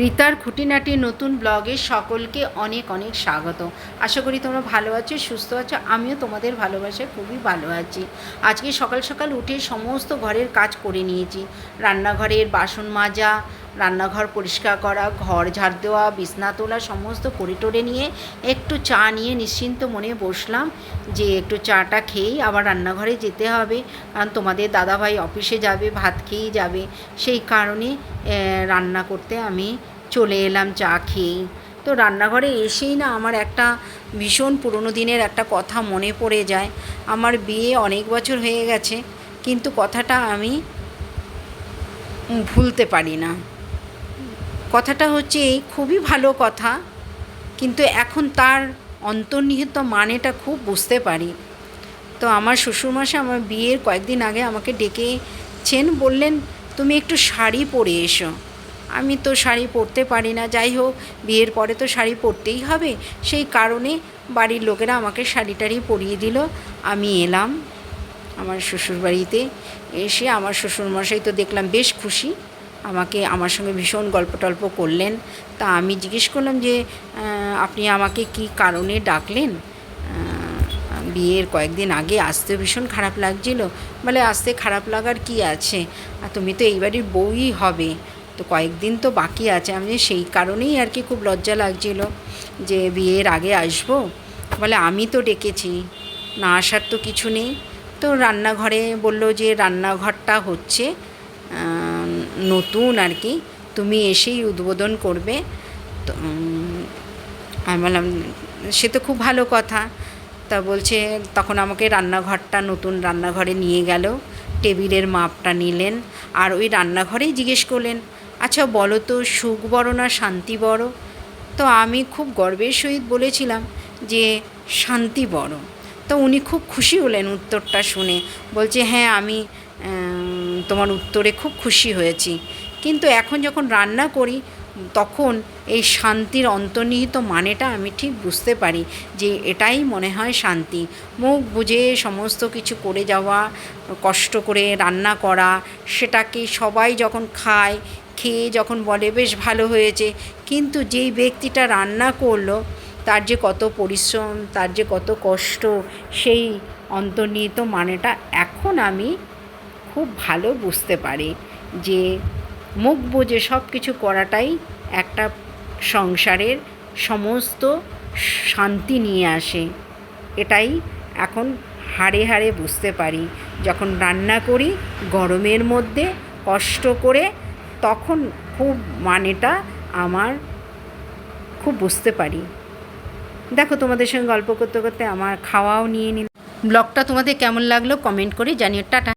রিতার খুঁটিনাটি নতুন ব্লগে সকলকে অনেক অনেক স্বাগত। আশা করি তোমরা ভালো আছো, সুস্থ আছো, আমিও তোমাদের ভালোবাসায় খুবই ভালো আছি। আজকে সকাল সকাল উঠে সমস্ত ঘরের কাজ করে নিয়েছি। রান্নাঘরের বাসন মাজা রান্নাঘর পরিষ্কার করা, ঘর ঝাড় দেওয়া, বিছনা তোলা, সমস্ত করে টোরে নিয়ে একটু চা নিয়ে নিশ্চিন্ত মনে বসলাম যে একটু চাটা খেয়েই আবার রান্নাঘরে যেতে হবে। কারণ তোমাদের দাদাভাই অফিসে যাবে, ভাত খেয়েই যাবে। সেই কারণে রান্না করতে আমি চলে এলাম চা খেয়েই। তো রান্নাঘরে এসেই না আমার একটা ভীষণ পুরনো দিনের একটা কথা মনে পড়ে যায়। আমার বিয়ে অনেক বছর হয়ে গেছে, কিন্তু কথাটা আমি ভুলতে পারি না। কথাটা হচ্ছে এই, খুবই ভালো কথা, কিন্তু এখন তার অন্তর্নিহিত মানেটা খুব বুঝতে পারি। তো আমার শ্বশুরমশাই আমার বিয়ের কয়েকদিন আগে আমাকে ডেকেছেন, বললেন, তুমি একটু শাড়ি পরে এসো। আমি তো শাড়ি পরতে পারি না, যাই হোক, বিয়ের পরে তো শাড়ি পরতেই হবে। সেই কারণে বাড়ির লোকেরা আমাকে শাড়ি টাড়ি পরিয়ে দিল। আমি এলাম আমার শ্বশুরবাড়িতে, এসে আমার শ্বশুরমশাই তো দেখলাম বেশ খুশি। আমাকে, আমার সঙ্গে ভীষণ গল্প টল্প করলেন। তা আমি জিজ্ঞেস করলাম যে আপনি আমাকে কি কারণে ডাকলেন? বিয়ের কয়েকদিন আগে আসতে ভীষণ খারাপ লাগছিল। বলে, আসতে খারাপ লাগার কি আছে? আর তুমি তো এই বাড়ির বউই হবে। তো কয়েকদিন তো বাকি আছে। আমি সেই কারণেই আর কি খুব লজ্জা লাগছিল যে বিয়ের আগে আসব। বলে, আমি তো ডেকেছি, না আসার তো কিছু নেই। তো রান্নাঘরে বলল যে, রান্নাঘরটা হচ্ছে নতুন আর কি। তুমি এসেই উদ্বোধন করবে। তো আমি বললাম, সে তো খুব ভালো কথা। তা বলছে, তখন আমাকে রান্নাঘরটা, নতুন রান্নাঘরে নিয়ে গেল। টেবিলের মাপটা নিলেন। আর ওই রান্নাঘরেই জিজ্ঞেস করলেন আচ্ছা বলো তো, সুখ বড় না শান্তি বড়? তো আমি খুব গর্বের সহিত বলেছিলাম যে, শান্তি বড়। তো উনি খুব খুশি হলেন উত্তরটা শুনে। বলছে হ্যাঁ আমি তোমার উত্তরে খুব খুশি হয়েছি। কিন্তু এখন যখন রান্না করি, তখন এই শান্তির অন্তর্নিহিত মানেটা আমি ঠিক বুঝতে পারি যে এটাই মনে হয় শান্তি। মুখ বুঝে সমস্ত কিছু করে যাওয়া, কষ্ট করে রান্না করা, সেটাকে সবাই যখন খায়, খেয়ে যখন বলে, বেশ ভালো হয়েছে। কিন্তু যেই ব্যক্তিটা রান্না করল, তার যে কত পরিশ্রম, তার যে কত কষ্ট, সেই অন্তর্নিহিত মানেটা এখন আমি খুব ভালো বুঝতে পারি যে মুখ বুঝে সব কিছু করাটাই একটা সংসারের সমস্ত শান্তি নিয়ে আসে। এটাই এখন হাড়ে হাড়ে বুঝতে পারি। যখন রান্না করি গরমের মধ্যে কষ্ট করে তখন খুব মানেটা আমার খুব বুঝতে পারি। দেখো তোমাদের সঙ্গে গল্প করতে করতে আমার খাওয়াও নিয়ে নিল ব্লগটা তোমাদের কেমন লাগল কমেন্ট করে জানিও। টাটা।